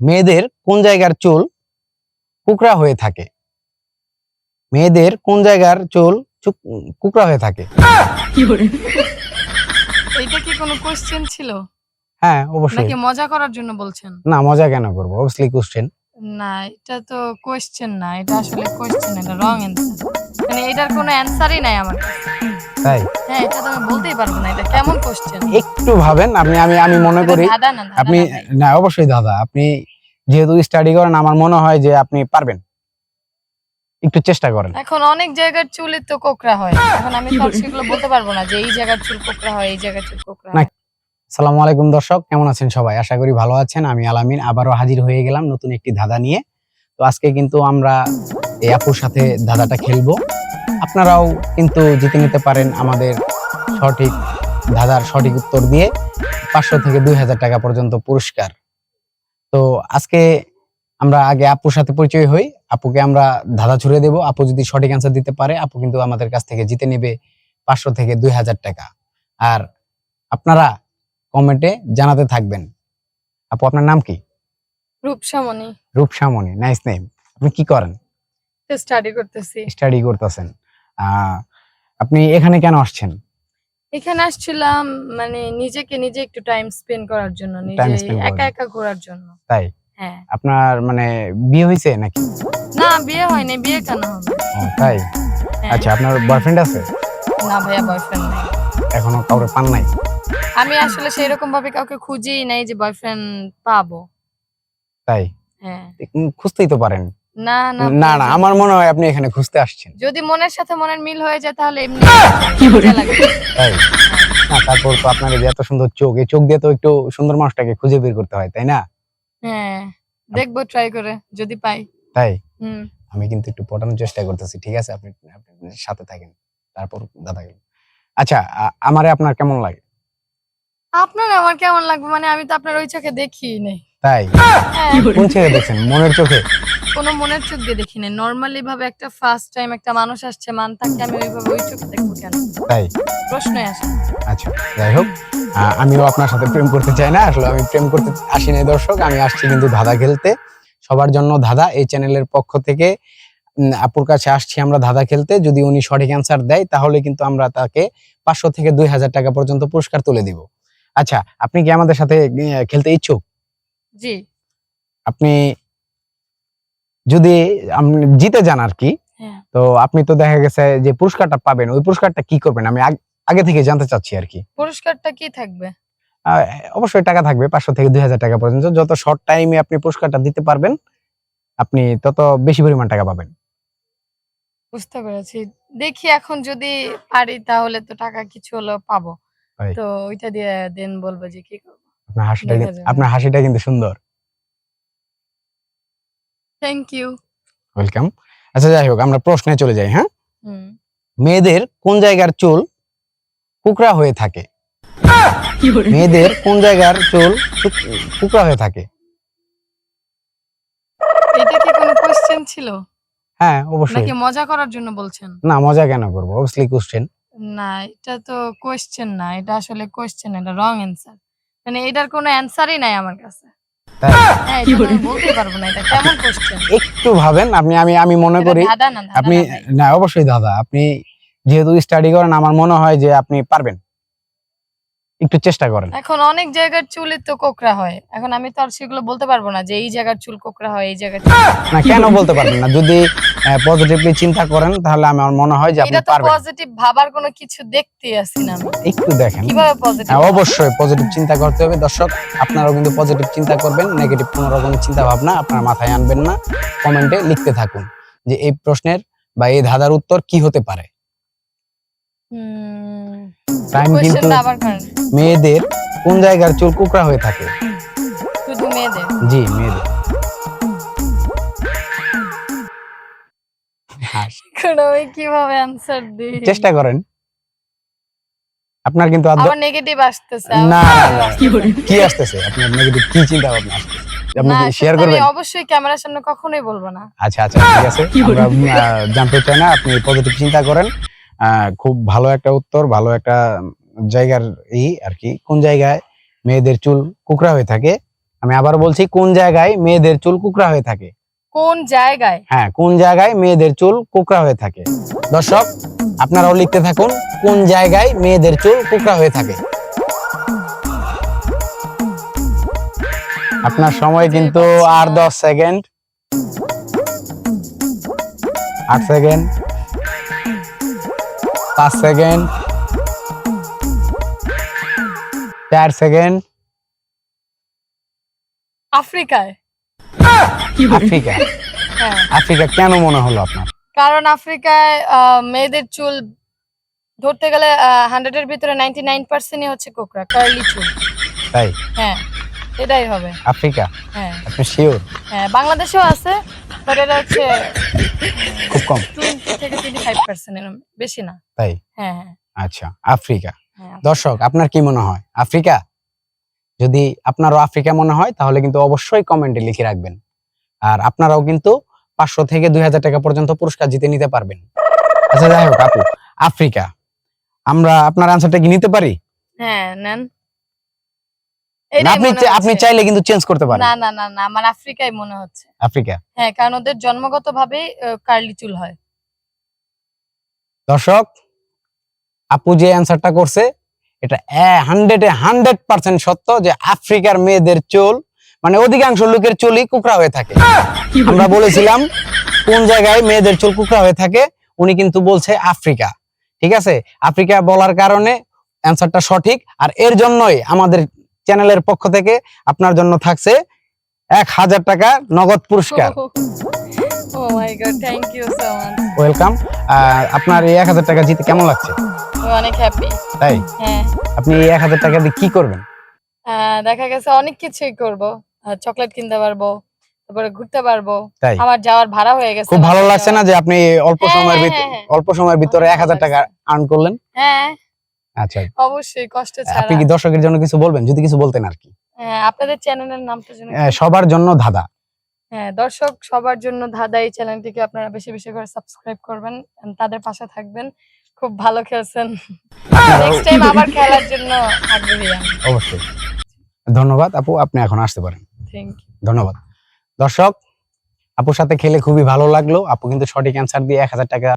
মেয়েদের কোন জায়গার চুল কুকড়া হয়ে থাকে? মেয়েদের কোন জায়গার চুল কুকড়া হয়ে থাকে? এটা কি কোনো কোশ্চেন ছিল? হ্যাঁ অবশ্যই। নাকি মজা করার জন্য বলছেন? না মজা কেন করব? অবভিয়াসলি কোশ্চেন না এটা তো কোশ্চেন না এটা আসলে কোশ্চেন এটা রং অ্যান্সার মানে এটার কোনো অ্যান্সারই নাই আমার তাই? হ্যাঁ এটা তো আমি বলতেই পারব না এটা কেমন কোশ্চেন একটু ভাবেন আপনি আমি আমি মনে করি আপনি না অবশ্যই দাদা আপনি যেহেতু স্টাডি করেন আমার মনে হয় যে আপনি পারবেন। একটু চেষ্টা করেন। এখন অনেক জায়গার চুলে তো কোকড়া হয়। এখন আমি আর সেগুলো বলতে পারব না যে এই জায়গার চুল কোকড়া হয় এই জায়গার চুল কোকড়া হয়। সালামু আলাইকুম দর্শক কেমন আছেন সবাই? আশা করি ভালো আছেন। আমি আলামিন আবারও হাজির হয়ে গেলাম নতুন একটি ধাঁধা নিয়ে। তো আজকে কিন্তু আমরা এই আপুর সাথে ধাঁধাটা খেলব। আপনারাও কিন্তু জিতে নিতে পারেন আমাদের সঠিক ধাঁধার সঠিক উত্তর দিয়ে। পাঁচশো থেকে দুই হাজার টাকা পর্যন্ত পুরস্কার। তো আজকে আমরা আগে আপুর সাথে পরিচয় হই। আপুকে আমরা ধাঁধা ছুড়ে দেব। আপু যদি সঠিক অ্যান্সার দিতে পারে আপু কিন্তু আমাদের কাছ থেকে জিতে নেবে পাঁচশো থেকে দুই হাজার টাকা। আর আপনারা কমেন্টে জানাতে থাকবেন। আপু আপনার নাম কি? রূপসামণি। রূপসামণি নাইস নেম আপনি কি করেন? স্টাডি করতেছি। স্টাডি করতেছেন। আহ, আপনি এখানে কেন আসছেন? এখানে আসছিলাম মানে নিজেকে নিজে একটু টাইম স্পেন্ড করার জন্য নিজে একা একা ঘোরার জন্য। তাই? হ্যাঁ। আপনার মানে বিয়ে হয়েছে নাকি? না বিয়ে হয়নি বিয়ে কেন হবে? তাই? হ্যাঁ। আচ্ছা আপনার বয়ফ্রেন্ড আছে? না ভাইয়া বয়ফ্রেন্ড নাই। এখনও কাউরে পান নাই? আমি আসলে সেই রকম ভাবে কাউকে খুঁজেই নাই যে বয়ফ্রেন্ড পাবো। তাই? হ্যাঁ। খুঁজতেই তো পারেন। না না না না আমার মনে হয় আপনি এখানে খুঁজতে আসছেন। যদি মনের সাথে মনের মিল হয়ে যায় তাহলে এমনি তাই না তারপর তো আপনার এত সুন্দর চোখ এই চোখ দিয়ে তো একটু সুন্দর মানুষটাকে খুঁজে বের করতে হয় তাই না? হ্যাঁ দেখব ট্রাই করে যদি পাই। তাই? হুম। আমি কিন্তু একটু পটানোর চেষ্টা করতেছি ঠিক আছে? আপনি সাথে থাকেন তারপর দাদা গেল। আচ্ছা আমারে আপনার কেমন লাগে? আপনার আমার কেমন লাগবে? মানে আমি তো আপনার ওই চোখে দেখি নেই। তাই? হ্যাঁ, কোন ছেড়ে দেখছেন? মনের চোখে? কোনো মনের চোখ দিয়ে দেখি নাই নর্মালি ভাবে একটা ফার্স্ট টাইম একটা মানুষ আসছে মান থাকে আমি ওইভাবে ওই চোখে দেখব কেন? তাই? প্রশ্নই আসে আচ্ছা যাই হোক। আমিও আপনার সাথে প্রেম করতে চাই না আসলে আমি প্রেম করতে আসি নাই দর্শক আমি আসছি কিন্তু ধাঁধা খেলতে। সবার জন্য ধাঁধা এই চ্যানেলের পক্ষ থেকে উম, আপুর কাছে আসছি আমরা ধাঁধা খেলতে। যদি উনি সঠিক অ্যান্সার দেয় তাহলে কিন্তু আমরা তাকে পাঁচশো থেকে দুই হাজার টাকা পর্যন্ত পুরস্কার তুলে দিব। আচ্ছা আপনি কি আমাদের সাথে আহ, খেলতে ইচ্ছুক? জি। আপনি যদি আপনি জিতে যান আর কি হ্যাঁ। তো আপনি তো দেখা গেছে যে পুরস্কারটা পাবেন ওই পুরস্কারটা কি করবেন? আমি আগে থেকে জানতে চাচ্ছি আর কি পুরস্কারটা কি থাকবে? অবশ্যই টাকা থাকবে পাঁচশো থেকে দুই হাজার টাকা পর্যন্ত। যত শর্ট টাইমে আপনি পুরস্কারটা দিতে পারবেন আপনি তত বেশি পরিমাণ টাকা পাবেন। বুঝতে পেরেছি। দেখি এখন যদি পারি তাহলে তো টাকা কিছু হলেও পাবো। তো ওইটা দিয়ে দেন বলব যে কি করব। আপনার হাসিটা কিন্তু- আপনার হাসিটা কিন্তু সুন্দর। থ্যাংক ইউ ওয়েলকাম আচ্ছা যাই হোক আমরা প্রশ্নে চলে যাই হ্যাঁ? মেয়েদের কোন জায়গার চুল কুকড়া হয়ে থাকে? মেয়েদের কোন জায়গার চুল কুক- কুকড়া হয়ে থাকে? এটা কি কোনো কোশ্চেন ছিল? হ্যাঁ অবশ্যই। নাকি মজা করার জন্য বলছেন? না মজা কেন করব? অবভিয়াসলি কোশ্চেন না এটা তো কোশ্চেন না এটা আসলে কোশ্চেন এটা রং অ্যান্সার মানে এটার কোনো অ্যান্সারই নাই আমার কাছে। হ্যাঁ একটু ভাবেন আপনি আমি আমি মনে করি আপনি না অবশ্যই দাদা আপনি যেহেতু স্টাডি করেন আমার মনে হয় যে আপনি পারবেন। একটু চেষ্টা করেন। এখন অনেক জায়গার চুলে তো কোকড়া হয়। এখন আমি তো আর সেগুলো বলতে পারব না যে এই জায়গার চুল কোকড়া হয় এই জায়গার না কেন বলতে পারবেন না? যদি পজিটিভলি চিন্তা করেন তাহলে আমার মনে হয় যে আপনি পারবেন এটা তো পজিটিভ ভাবার কোনো কিছু দেখতে আসি না একটু দেখেন। কীভাবে পজিটিভ হ্যাঁ, অবশ্যই পজিটিভ চিন্তা করতে হবে। দর্শক আপনারাও কিন্তু পজিটিভ চিন্তা করবেন নেগেটিভ কোনো রকমের চিন্তা ভাবনা আপনার মাথায় আনবেন না। কমেন্টে লিখতে থাকুন যে এই প্রশ্নের বা এই ধাঁধার উত্তর কি হতে পারে? টাইম কিন্তু মেয়েদের কোন জায়গার চুল কুকড়া হয়ে থাকে? শুধু মেয়েদের? জি মেয়েদের। কীভাবে দিই? চেষ্টা করেন। আপনার কিন্তু আবার নেগেটিভ আসতেছে না। কি আসতেছে? আপনার নেগেটিভ কি চিন্তা ভাবনা আসতেছে আপনি শেয়ার করবেন? অবশ্যই ক্যামেরার সামনে কখনোই বলব না। আচ্ছা আচ্ছা ঠিক আছে। আমরা জানতে চাই না আপনি পজিটিভ চিন্তা করেন। খুব ভালো একটা উত্তর ভালো একটা জায়গার ই আর কি কোন জায়গায় মেয়েদের চুল কুকড়া হয়ে থাকে। আমি আবার বলছি কোন জায়গায় মেয়েদের চুল কুকরা হয়ে থাকে? কোন জায়গায়? হ্যাঁ কোন জায়গায় মেয়েদের চুল কুকরা হয়ে থাকে? দর্শক আপনারাও লিখতে থাকুন কোন জায়গায় মেয়েদের চুল কুকরা হয়ে থাকে? আপনার সময় কিন্তু আর দশ সেকেন্ড। আট সেকেন্ড। পাঁচ সেকেন্ড। চার সেকেন্ড। আফ্রিকায়। আফ্রিকা হ্যাঁ। আফ্রিকা কেন মনে হলো আপনার? কারণ আফ্রিকায় মেয়েদের চুল ধরতে গেলে হান্ড্রেডের ভিতরে নাইনটি নাইন পার্সেন্টই হচ্ছে কোকড়া কার্লি চুল। তাই? হ্যাঁ এটাই হবে। আফ্রিকা? হ্যাঁ। আপনি শিওর হ্যাঁ বাংলাদেশেও আছে বাট এটা হচ্ছে খুব কম। থেকে টোয়েন্টি ফাইভ পার্সেন্ট বেশি না। তাই? হ্যাঁ হ্যাঁ। আচ্ছা আফ্রিকা। হ্যাঁ দর্শক আপনার কি মনে হয়? আফ্রিকা? যদি আপনারও আফ্রিকা মনে হয় তাহলে কিন্তু অবশ্যই কমেন্টে লিখে রাখবেন। আর আপনারাও কিন্তু পাঁচশো থেকে দুই হাজার টাকা পর্যন্ত পুরস্কার জিতে নিতে পারবেন। আচ্ছা যাই হোক আপু আফ্রিকা। আমরা আপনার আনসারটা কি নিতে পারি? হ্যাঁ নেন। আপনি। চাইলে কিন্তু চেঞ্জ করতে পারেন। না না না না আমার আফ্রিকায় মনে হচ্ছে। আফ্রিকা? হ্যাঁ কারণ ওদের জন্মগত ভাবে কার্লি চুল হয়। দর্শক আপু যে অ্যান্সারটা করছে এটা হান্ড্রেড হান্ড্রেড পার্সেন্ট সত্য যে আফ্রিকার মেয়েদের চুল মানে অধিকাংশ লোকের চুলই কুকরা হয়ে থাকে। আমরা বলেছিলাম কোন জায়গায় মেয়েদের চুল কুকরা হয়ে থাকে উনি কিন্তু বলছে আফ্রিকা। ঠিক আছে? আফ্রিকা বলার কারণে অ্যান্সারটা সঠিক আর এর জন্যই আমাদের চ্যানেলের পক্ষ থেকে আপনার জন্য থাকছে এক হাজার টাকা নগদ পুরস্কার। মাচ ওয়েলকাম আপনার এই এক হাজার টাকা জিতে কেমন লাগছে? অনেক হ্যাপি তাই? হ্যাঁ। আপনি এই এক হাজার টাকা দিয়ে কি করবেন? দেখা গেছে অনেক কিছুই করব। চকলেট কিনতে পারব তারপরে ঘুরতে পারব। আমার যাওয়ার ভাড়া হয়ে গেছে খুব ভালো লাগছে না যে আপনি অল্প হ্যাঁ, সময়ের ভিতরে হ্যাঁ। অল্প সময়ের ভিতরে এক হাজার টাকা আর্ন করলেন? হ্যাঁ। আচ্ছা। অবশ্যই কষ্ট ছাড়া। আপনি কি দর্শকের জন্য কিছু বলবেন? যদি কিছু বলতেন আর কি। হ্যাঁ আপনাদের চ্যানেলের নামটা আহ, সবার জন্য ধাঁধা। হ্যাঁ দর্শক সবার জন্য ধাঁধা এই চ্যানেলটিকে আপনারা বেশি বেশি করে সাবস্ক্রাইব করবেন তাদের পাশে থাকবেন। খুব ভালো খেলছেন। নেক্সট টাইম আবার খেলার জন্য আগ্রহী অবশ্যই। ধন্যবাদ আপু আপনি এখন আসতে পারেন। থ্যাংক ইউ ধন্যবাদ। দর্শক আপুর সাথে খেলে খুবই ভালো লাগল। আপু কিন্তু সঠিক অ্যান্সার দিয়ে এক হাজার টাকা